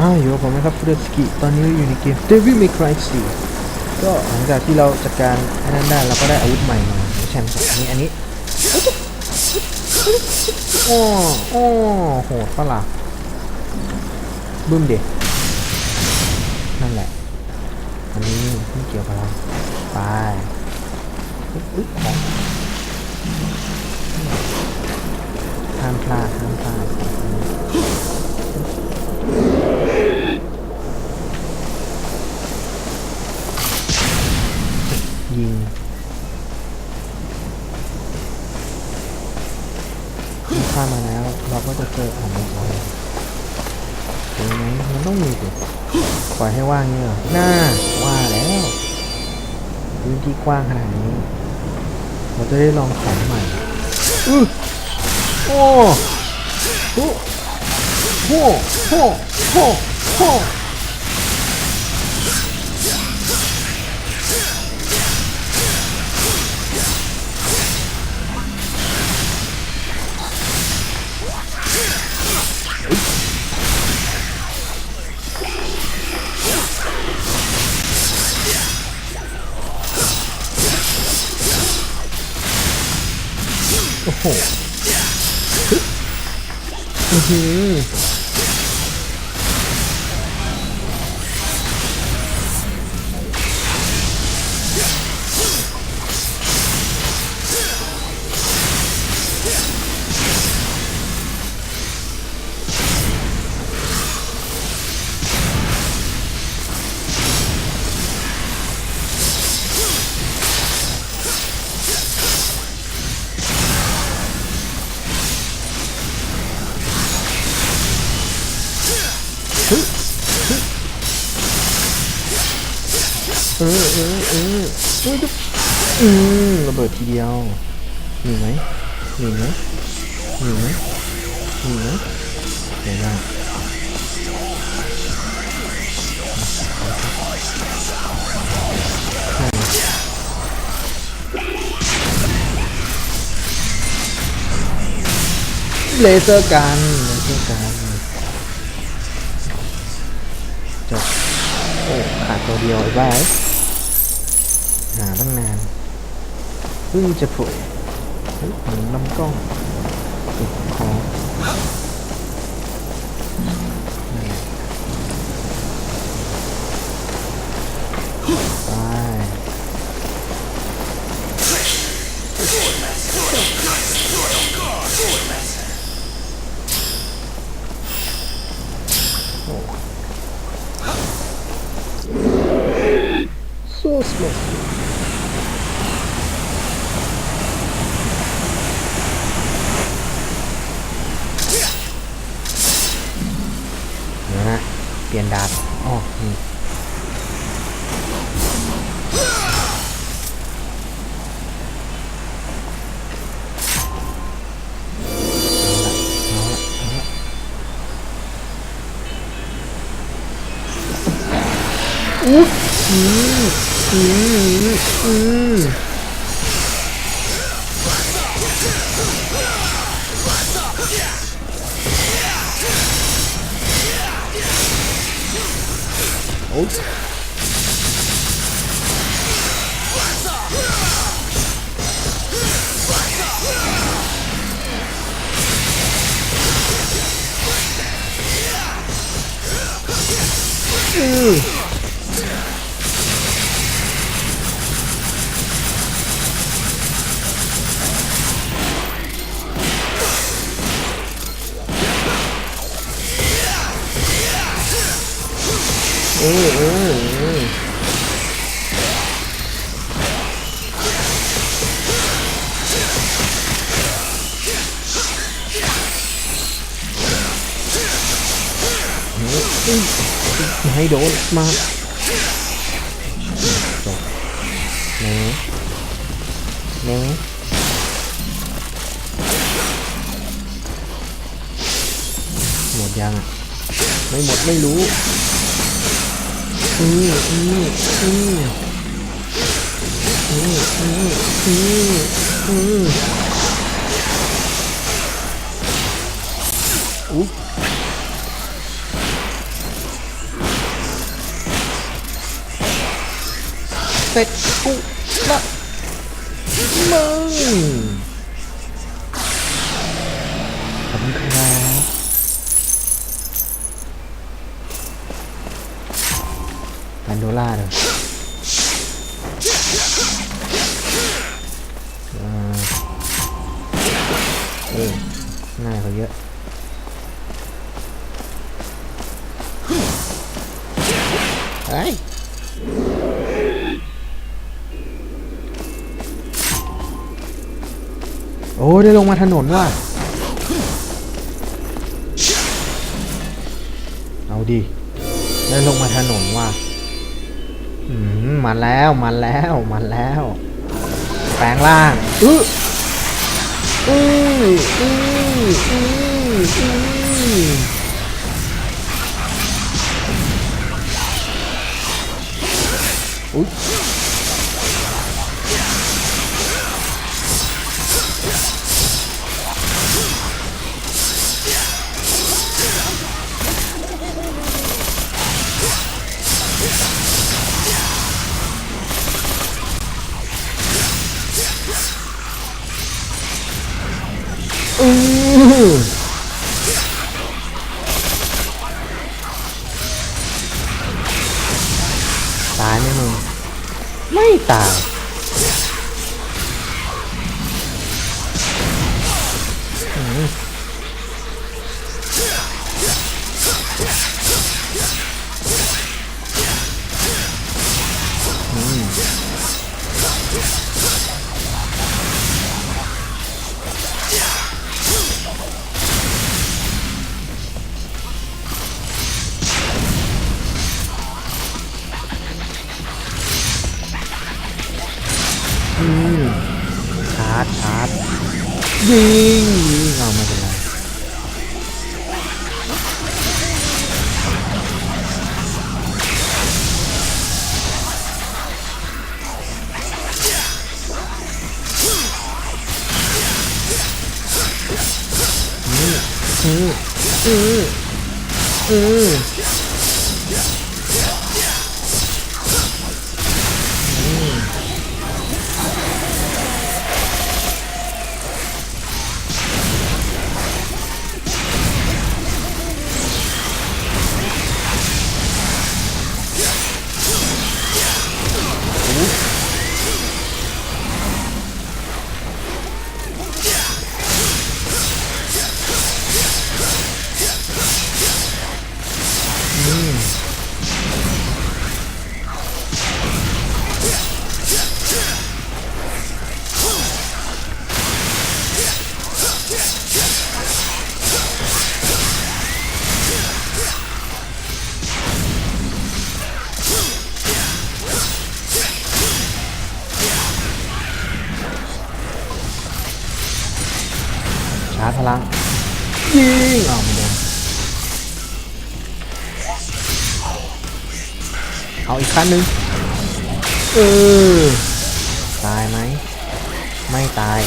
อ้าวอยู่กับผมนะครับฟูเดสกิตอนนี้อยู่ในเกม Devil May Cry 4ก็หลังจากที่เราจัดการอันนั้นได้เราก็ได้อาวุธใหม่มาไม่ใช่ไม่ใช่อันนี้อันนี้โอ้โอ้โหดปะล่ะบึ้มเด็กนั่นแหละ อันนี้ไม่เกี่ยวกับเราไปอุ๊ยอุ๊ยของห้ามพลาดห้ามพลาด ยิงข้ามาแล้ว เราก็จะเจอองมันอะไรเห็นไหมมันต้องมีสิปล่อยให้ว่างเงี้ยหน่าว่าแล้วพื้นที่กว้างขนาดนี้ เราจะได้ลองของใหม่อื้อโอ้โหโอ้โหโอ้โห โอ้โหอือ เบิดทีเดียวมีไหมมีไหมมีไหมมีไหมเดี๋ยวนะเลเซอร์กันเลเซอร์กันจบโอ้ขาดตัวเดียวไอ้บ้าเอ้ยหาตั้งนาน เพิ่งจะโผล่เฮ้ยหมุนลำกล้องติดคอง โอ้ยอื อเออเออให้โดนมาจบน่เน่หมดยังอะ ไม่หมดไม่รู้ อืเปิดอุ๊ยละมึง นโดล่าเลยเออง่ายกว่าเยอะเฮ้ยโอ้ได้ลงมาถนนว่ะ เอาดิ ได้ลงมาถนนว่ะ มมันแล้วมันแล้วมันแล้ว แปลงร่างอื้ออื้ออื้ออื้ออื้ออุ้ย ตายไหมมึง ไม่ตาย อือ หนึ่งเออตายไหม ไม่ตาย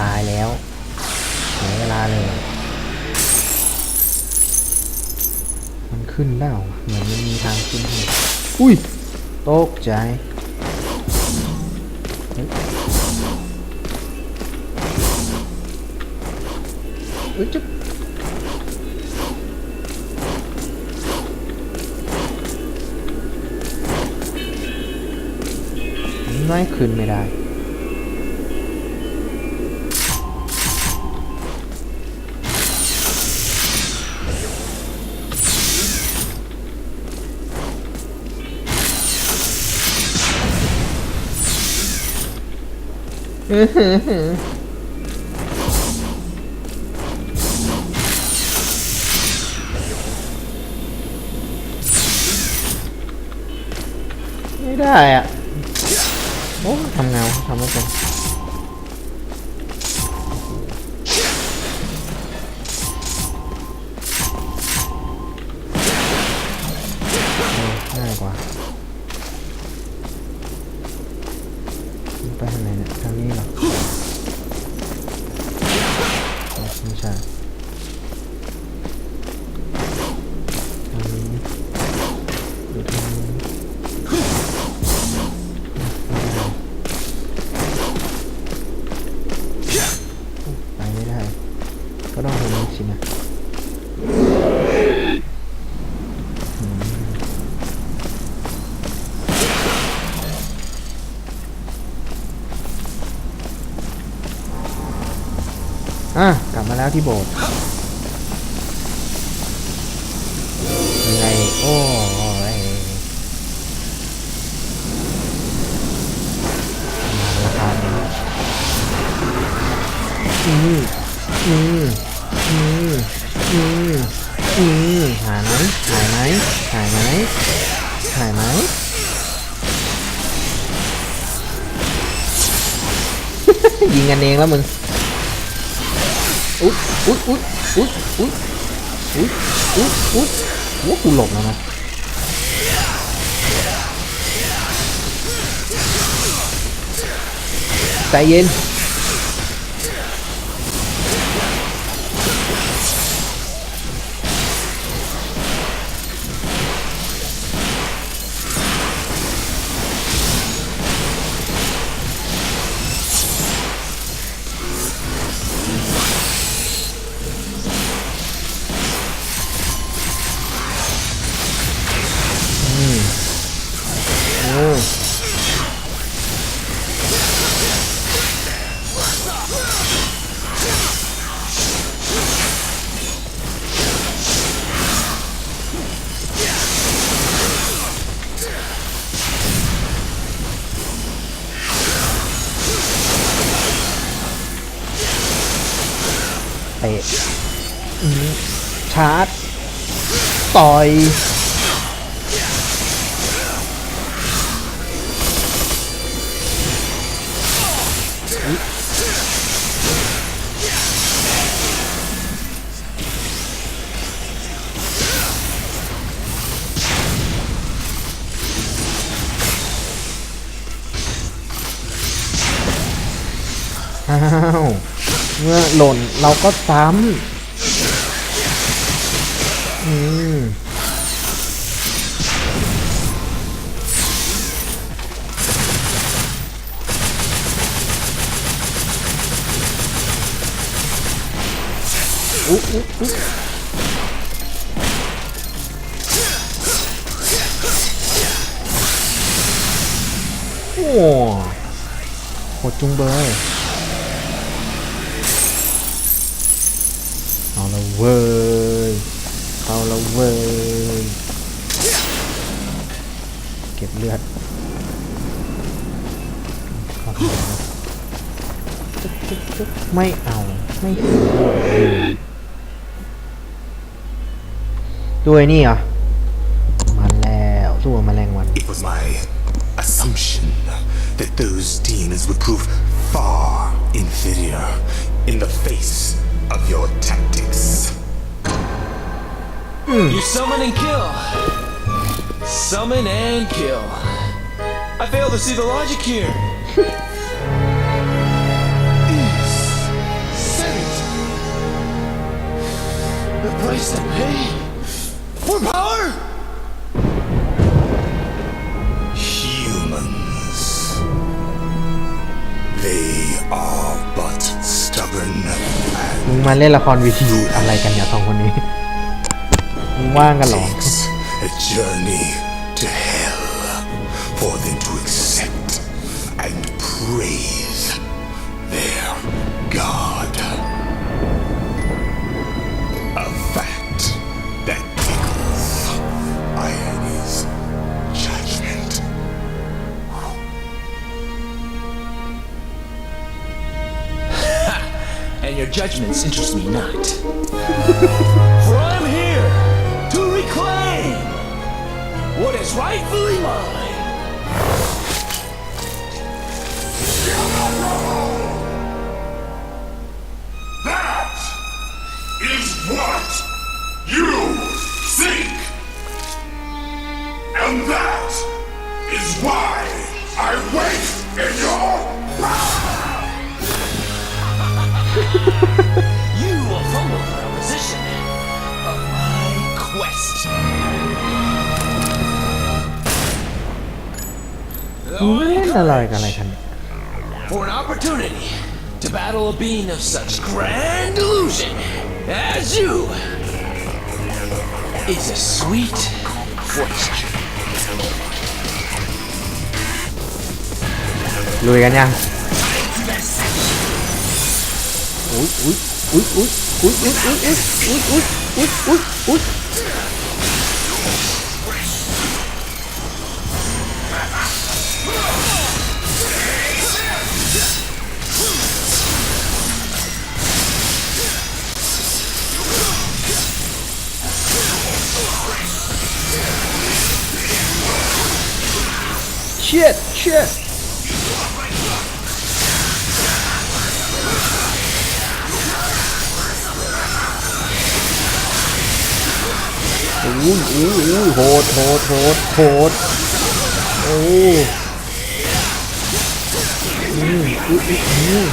ตายแล้วเสียเวลาเลย มันขึ้นแล้วเหมือนมันมีทางขึ้นให้อุ้ยตกใจเฮ้ยเอ้ยจุ๊บ ไม่ขึ้นไม่ได้ไม่ได้อะโอ้ทำเงาทำไม่เป็น แล้วที่โบสถ์ยังไงโอ้ยมาแล้วครับอืมอืมอืมอืมอืมหายไหมหายไหมหายไหมหายไหมยิงกันเองแล้วมึง อุ๊ยอุ๊ยอุ๊ยอุ๊ยอุ๊ยอุ๊ยอุ๊ยอุ๊ยว่ากูหลบแล้วนะใจเย็น อยอ้าวเมื่อหล่นเราก็ซ้ำอืม อุ๊อุ๊อุ๊ยโอ้โหดจุงเบยเอาละเว้ยเอาละเว้ยเก็บเลือดครับจึ๊กจึ๊กจึ๊กไม่เอา ไม่ ซื้อด้วยนี่เหรอมาแล้วสู้กับแมลงวัน It was my assumption that those demons would prove far inferior in the face of your tactics. You summon and kill. Summon and kill. I fail to see the logic here. Is Senate the price to pay มาเล่นละครวิธีอะไรกันเนี่ยสองคนนี้มึงว่างกันเหรอ takes a journey judgments interest me not. For I'm here to reclaim what is rightfully mine. you will follow the position of my quest. For an opportunity to battle a being of such grand illusion as you is a sweet fortune. Lùi นยังอุ้ยอุ้ยอุ้ยอุ้ยอุ้ยอุ้ยอุ้ยอุ้ยอุ้ยอุ้ยอุ้ยอุ้ย shit shit อุ้ยอุ้ยอุ้ยโหดโหดโหดโหดโอ้อืมอุ้ยอุ้ยอืม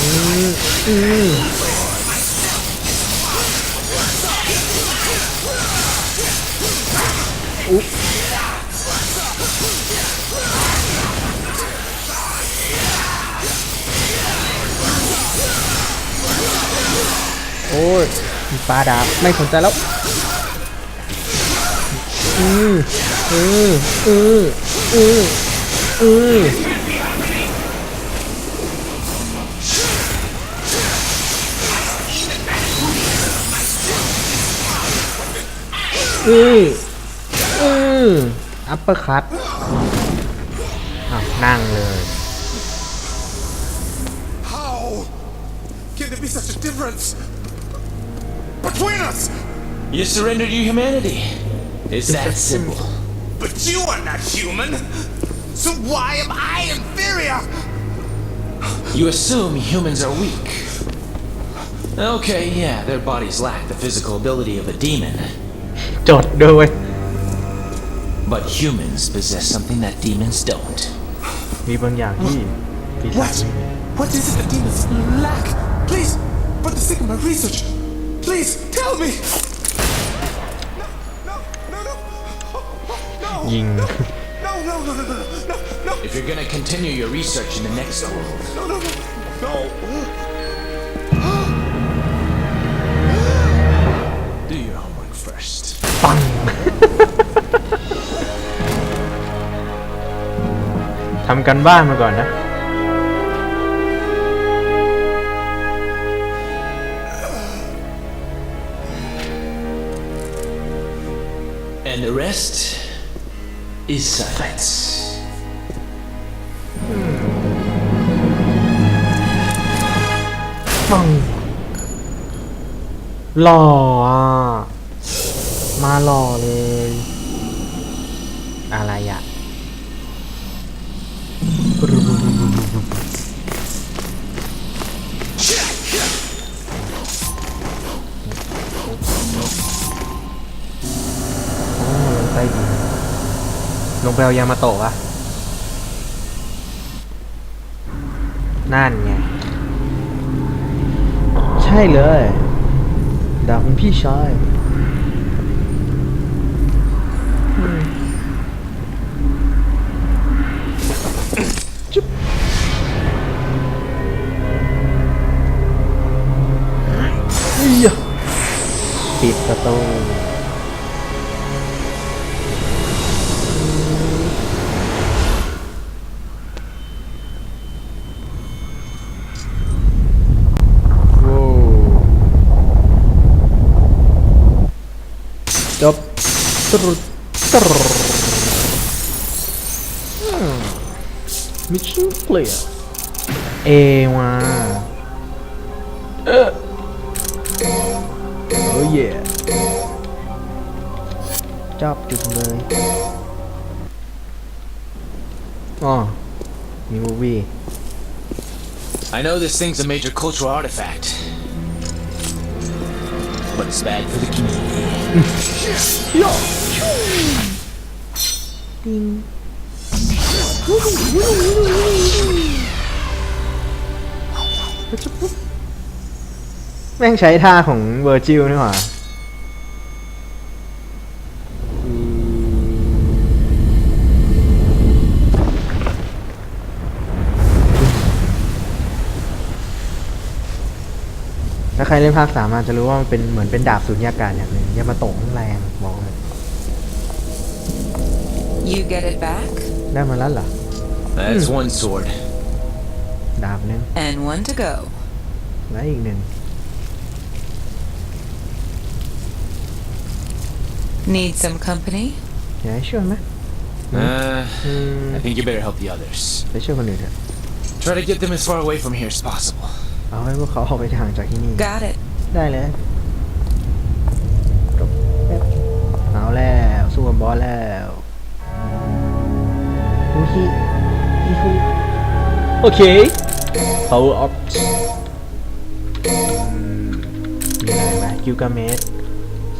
อืมอืมอุ๊ยโอ้ยมี ปลาดาบไม่สนใจแล้วอืออืออืออืออืออืออืออัปเปอร์คัตอ้าวนั่งเลย How can there be such a difference between us? You surrendered your humanity. It's that simple. But you are not human. So why am I inferior? You assume humans are weak. Okay, yeah, their bodies lack the physical ability of a demon. จดด้วย But humans possess something that demons don't. มีบางอย่างที่ปีศา What? จไม่มี What is it the demons lack? Please, for the sake of my research, please tell me. No, no, no, no. ยิง No, no, no, no, no, no, no, no, If you're gonna continue your research in the next world, no, no, no, no. do your homework first. ปัง ทำกันบ้านมาก่อนนะ the rest is silence. ปังหล่ออะ มาหล่อเลย อะไรอะ ต้ดินลงไปเอายามาโตะวะนั่นไง ใช่เลยดาบของพี่ชายอืมจุ๊บอียะปิดประตู Mission clear. Ewa. Uh. Oh yeah. I know this thing's a major cultural artifact but it's bad for the community. แม่งใช้ท่าของเวอร์จิลนี่หว่าถ้าใครเล่นภาคสามอาจจะรู้ว่ามันเป็นเหมือนเป็นดาบสุญญากาศอย่างหนึ่งยามาโตะมันแรงบอกเลย You get it back? ได้มาแล้วเหรอ That's one sword. ดาบหนึง And one to go. และอีกหนึ่ง Need some company? อยากให้ช่วยไหม Uh, อืม I think you better help the others. ไปช่วยคนอื่นเถอะ Try to get them as far away from here as possible. เอาให้พวกเขาออกไปห่างจากที่นี่ Got it. ได้เลยจบแป๊บเอาแล้วสู้กับบอสแล้ว ฮูฮิฮิฮูโอเค power up อืมมีอะไรไหมกิลกาเมส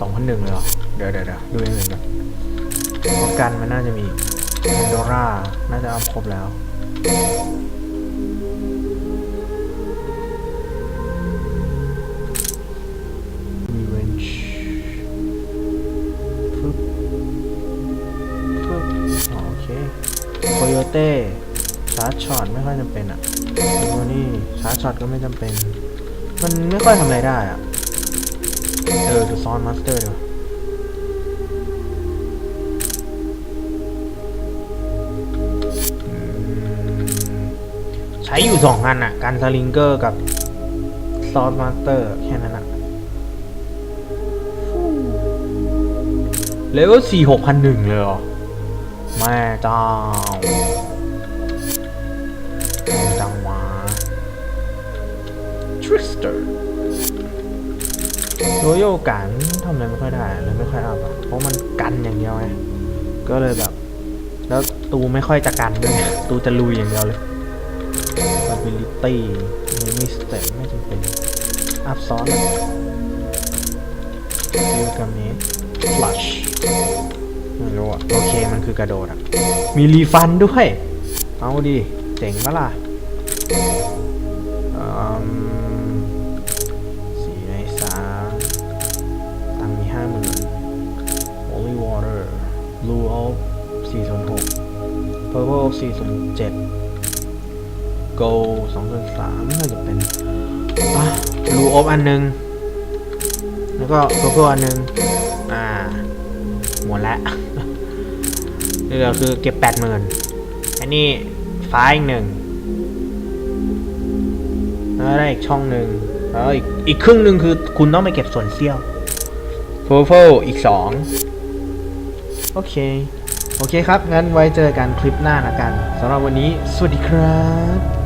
สองพันหนึ่งเลยเหรอ เดี๋ยวเดี๋ยวเดี๋ยวดูอย่างอื่นก่อนป้องกันมันน่าจะมีแอนโดราน่าจะเอาครบแล้ว เต้ชาร์จช็อตไม่ค่อยจำเป็นอะตัวนี้ชาร์จช็อตก็ไม่จำเป็น มันไม่ค่อยทำอะไรได้อะ เออดูซอนมาสเตอร์ดีกว่าใช้อยู่สองอันอะ การสลิงเกอร์กับซอนมาสเตอร์แค่นั้นอะเลเวลสี่หกพันหนึ่งเลยเหรอ แม่เจ้าแม่จังหวะทริสเตอร์โรโยกันทำอะไรไม่ค่อยได้เลยไม่ค่อยอัพอะเพราะมันกันอย่างเดียวไงก็เลยแบบ แล้วตูไม่ค่อยจะกันด้วยไงตูจะลุยอย่างเดียวเลย ability มีมิสเตปไม่จำเป็น อัพซ้อนฟิวกาเมส flush ไม่รู้อะโอเคมันคือกระโดดอะมีรีฟันด้วย เอาดิเจ๋งปะล่ะอืมสี่ในสามตังค์มีห้าหมื่น holy water blue oak สี่ศูนย์หก purple oak สี่ศูนย์เจ็ด gold สองศูนย์สามน่าจะเป็นอะ blue oak อันหนึ่งแล้วก็ purple อันหนึ่งอ่าหมดแล้ว นี่ก็คือเก็บแปดหมื่นอันนี้ฟ้าอีกหนึ่งแล้วได้อีกช่องหนึ่งแล้วอีกอีกครึ่งหนึ่งคือคุณต้องไปเก็บส่วนเสี้ยว purple อีกสองโอเค โอเคครับ งั้นไว้เจอกันคลิปหน้าละกันสำหรับวันนี้ สวัสดีครับ